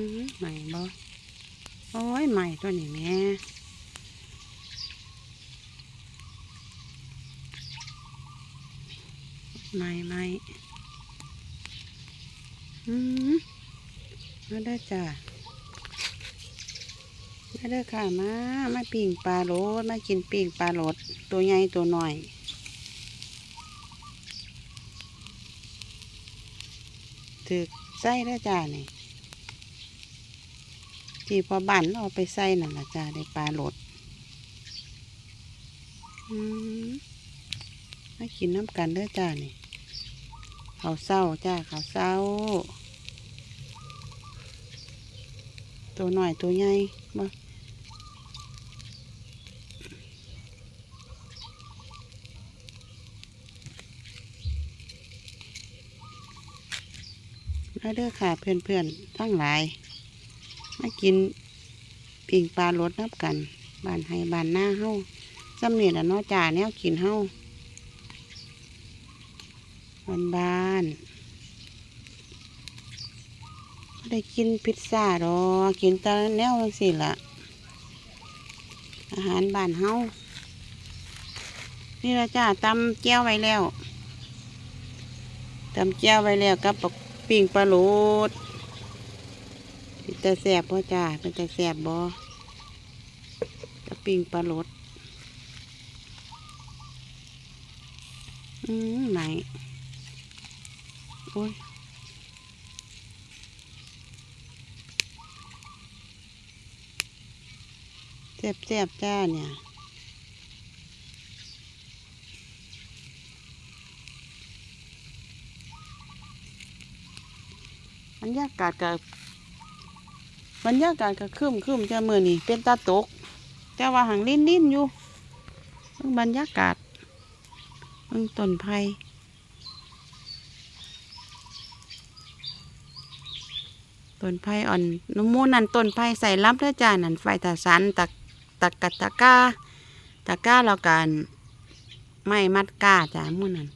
อืมใหม่บ่โอ้ยใหม่ตัวนี้แม่ใหม่ใหม่อืมมาได้จ้ะมาได้ค่ะมามาปิ่งปลาโรดมากินปิ่งปลาโรดตัวใหญ่ตัวหน้อยถือใส่แล้จ้านี่ ที่พอบ้านเราเอาไปใส่นั่นละจ้าได้ปลาโหลดอืมมากินน้ำกันเด้อจ้านี่ข้าเศร้าจ้าขาเศร้า ตัวหน่อยตัวใหญ่มามาเด้อค่ะเพื่อนๆทั้งหลาย มากินปิ่งปลาลดนับกันบานให้บานหน้าเฮาจำเนี่ยละนาจ่าแนวกินเฮาบานบานได้กินพิซซ่าดอกกินแต่แนวสิละอาหารบานเฮานี่ละจ้าตำแก้วไว้แล้วตำแก้วไว้แล้วกับปิ่งปลาโหลด เป็นแต่แสบพ่จ้าเป็นแต่แสบบ่กระปิงปลาลดอืมไหนโอ้ยแสบแสบจ้าเนี่ยบรรยากาศกับ บรรยากาศก็ครึมครึมจะมือนี่เป็นตาตก แต่ว่าหังลิ้นลิ้นอยู่เบิ่งบรรยากาศเบิ่งต้นไผ่ต้นไผ่อ่อนนหมูนั่นต้นไผ่ใส่ล้ำเด้อจ้านั่นไฟตาสันตะตะกัตะก้าตะก้าเรากันไม่มัดก้าจ้ามูนั่น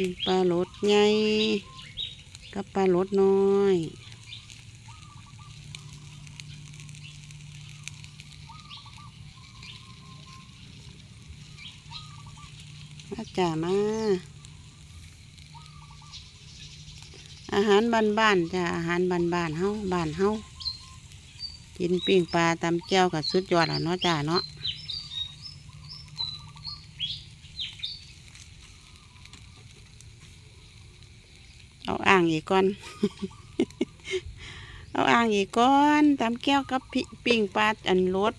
ปีปลาโหลดใหญ่กับปลาโหลดน้อยมาจ่ามา อาหารบ้านๆจ้ะอาหารบ้านๆเฮาบ้านเฮากินปิ้งปลาตำแก้วกับสุดยอดอะเนาะจ้าเนาะ เอาอ่างอีกก่อน เอาอ่างอีกก่อนตามแก้วกับปิปิ่งปลาอันรส